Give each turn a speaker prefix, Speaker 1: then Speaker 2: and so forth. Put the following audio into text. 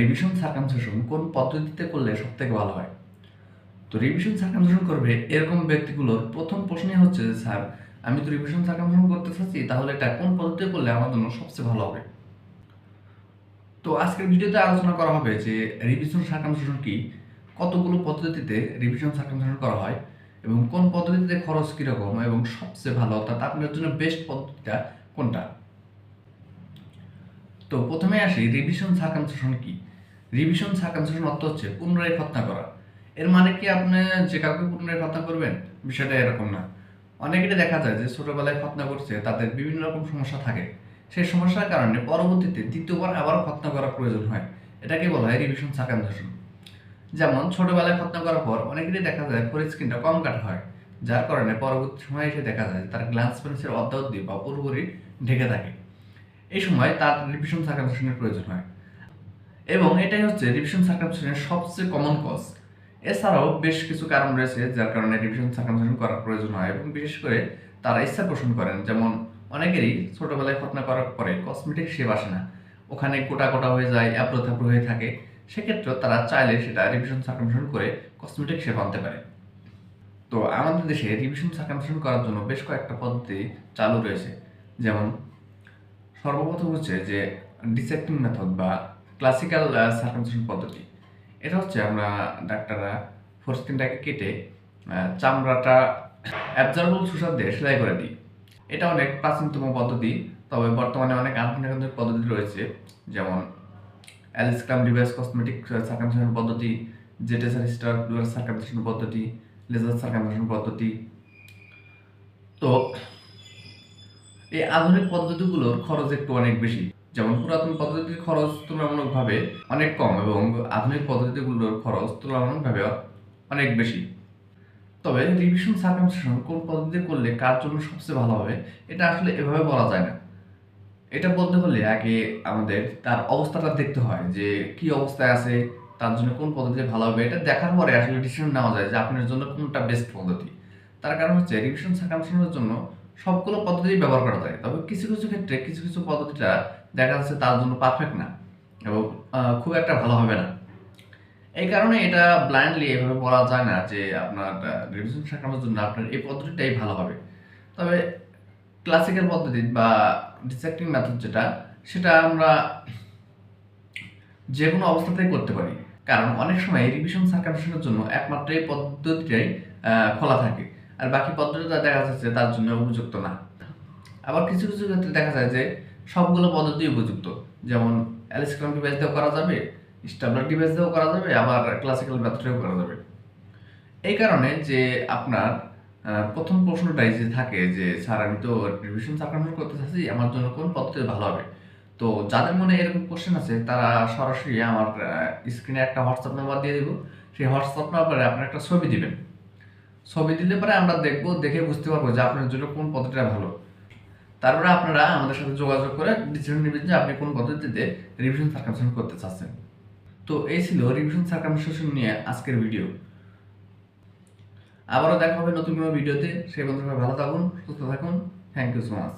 Speaker 1: Revision circumcision কোন পদ্ধতিতে করলে সব থেকে ভালো হয়? তো রিভিশন সার্কামসেশন করবে এরকম ব্যক্তিগুলোর প্রথম প্রশ্নই হচ্ছে যে, স্যার, আমি তো রিভিশন সার্কামসেশন করতে চাচ্ছি, তাহলে এটা কোন পদ্ধতিতে করলে আমার জন্য সবচেয়ে ভালো হবে? তো আজকের ভিডিওতে আলোচনা করা হবে যে রিভিশন সার্কামসেশন কি, কতগুলো পদ্ধতিতে রিভিশন সার্কামসেশন করা হয় এবং কোন পদ্ধতিতে খরচ কীরকম এবং সবচেয়ে ভালো, অর্থাৎ আপনার জন্য বেস্ট পদ্ধতিটা কোনটা? তো প্রথমে আসি রিভিশন সার্কামসেশন কি? রিভিশন সার্কামসেশন অর্থ হচ্ছে পুনরায় খতনা করা। এর মানে কি আপনি যে কাউকে পুনরায় খতনা করবেন? বিষয়টা এরকম না। অনেকেরই দেখা যায় যে ছোটবেলায় খতনা করছে, তাদের বিভিন্ন রকম সমস্যা থাকে। সেই সমস্যার কারণে পরবর্তীতে দ্বিতীয়বার আবারও খতনা করার প্রয়োজন হয়। এটাকে বলা হয় রিভিশন সার্কামসেশন যেমন ছোটবেলায় খতনা করার পর অনেকেরই দেখা যায় ফোরের স্কিনটা কম কাটা হয়। যার কারণে পরবর্তী সময়ে এসে দেখা যায় তার গ্লান্স পেন্সের অর্ধাবধি বা পুরোপুরি ঢেকে থাকে। এই সময় তার রিভিশন সার্কামসেশনের প্রয়োজন হয়। এবং এটাই হচ্ছে রিভিশন সার্কামসেশনের সবচেয়ে কমন কজ এছাড়াও বেশ কিছু কারণ রয়েছে যার কারণে রিভিশন সার্কামসেশন করার প্রয়োজন হয় এবং বিশেষ করে তারা ইচ্ছা পোষণ করেন। যেমন অনেকেরই ছোটবেলায় খতনা করার পরে কসমেটিক শেপ আসে না। ওখানে কোটা কোটা হয়ে যায় অ্যাপ্রো থ্যাপ্রো হয়ে থাকে। সেক্ষেত্রেও তারা চাইলে সেটা রিভিশন সার্কামসেশন করে কসমেটিক শেপ আনতে পারে। তো আমাদের দেশে রিভিশন সার্কামসেশন করার জন্য বেশ কয়েকটা পদ্ধতি চালু রয়েছে। যেমন সর্বপ্রথম হচ্ছে যে ডিসেক্টিং মেথড বা ক্লাসিক্যাল সার্কামসেশন পদ্ধতি। এটা হচ্ছে আমরা ডাক্তাররা ফোরস্কিনটাকে কেটে চামড়াটা অ্যাবজার্বল সুসার দিয়ে সেলাই করে দিই। এটা অনেক প্রাচীনতম পদ্ধতি, তবে বর্তমানে অনেক আধুনিক পদ্ধতি রয়েছে, যেমন অ্যালিসক্রাম ডিভাইস কসমেটিক সার্কামসেশন পদ্ধতি জেটেসার স্টার সার্কামসেশন পদ্ধতি লেজার সার্কামসেশন পদ্ধতি। তো এই আধুনিক পদ্ধতিগুলোর খরচ একটু অনেক বেশি। যেমন পুরাতন পদ্ধতির খরচ তুলনামূলকভাবে অনেক কম এবং আধুনিক পদ্ধতিগুলোর খরচ তুলনামূলকভাবে অনেক বেশি। তবে রিভিশন সার্কামসেশন কোন পদ্ধতি করলে কার জন্য সবচেয়ে ভালো হবে, এটা আসলে এভাবে বলা যায় না। এটা বলতে হলে আগে আমাদের তার অবস্থাটা দেখতে হয় যে কি অবস্থায় আছে, তার জন্য কোন পদ্ধতি ভালো হবে, এটা দেখার পরে আসলে ডিসিশন নেওয়া যায় যে আপনার জন্য কোনটা বেস্ট পদ্ধতি। তার কারণ হচ্ছে রিভিশন সার্কামসেশনের জন্য সবগুলো পদ্ধতি ব্যবহার করা যায়। তবে কিছু কিছু ক্ষেত্রে কিছু কিছু পদ্ধতিটা দেখা যাচ্ছে তার জন্য পারফেক্ট না এবং খুব একটা ভালো হবে না। এই কারণে এটা ব্লাইন্ডলি এভাবে বলা যায় না যে আপনার রিভিশন শেখানোর জন্য আপনার এই পদ্ধতিটাই ভালো হবে। তবে ক্লাসিক্যাল পদ্ধতি বা ডিসেক্টিং মেথড যেটা, সেটা আমরা যে কোনো অবস্থাতেই করতে পারি। কারণ অনেক সময় রিভিশন সার্কামশনের জন্য একমাত্র এই পদ্ধতিটাই খোলা থাকে। আর বাকি পদ্ধতিটা দেখা যাচ্ছে তার জন্য উপযুক্ত না। আবার কিছু কিছু ক্ষেত্রে দেখা যায় যে সবগুলো পদ্ধতি উপযুক্ত। যেমন অ্যালিসক্রাম ডিভাইস দিয়েও করা যাবে স্টাবলার ডিভাইস দিয়েও করা যাবে, আবার ক্লাসিক্যাল মেথডেও করা যাবে। এই কারণে যে আপনার প্রথম প্রশ্নটাই যে থাকে যে, স্যার, আমি তো রিভিশন সার্কামশন করতে চাচ্ছি, আমার জন্য কোন পদ্ধতি ভালো হবে? তো যাদের মনে এরকম কোশ্চেন আছে, তারা সরাসরি আমার স্ক্রিনে একটা হোয়াটসঅ্যাপ নাম্বার দিয়ে দেবো। সেই হোয়াটসঅ্যাপ নাম্বারে আপনার একটা ছবি দিবেন। ছবি দিলে পরে আমরা দেখব, দেখে বুঝতে পারব যে আপনার জন্য কোন পদ্ধতিটা ভালো। তারপরে আপনারা আমাদের সাথে যোগাযোগ করে ডিসিশন নেবেন যে আপনি কোন পদ্ধতিতে রিভিশন সার্কামশন করতে চাচ্ছেন। তো এই ছিল রিভিশন সার্কামশন নিয়ে আজকের ভিডিও আবারও দেখা হবে নতুন কোনো ভিডিওতে সেই বন্ধুরা ভালো থাকুন, সুস্থ থাকুন। Thank you so much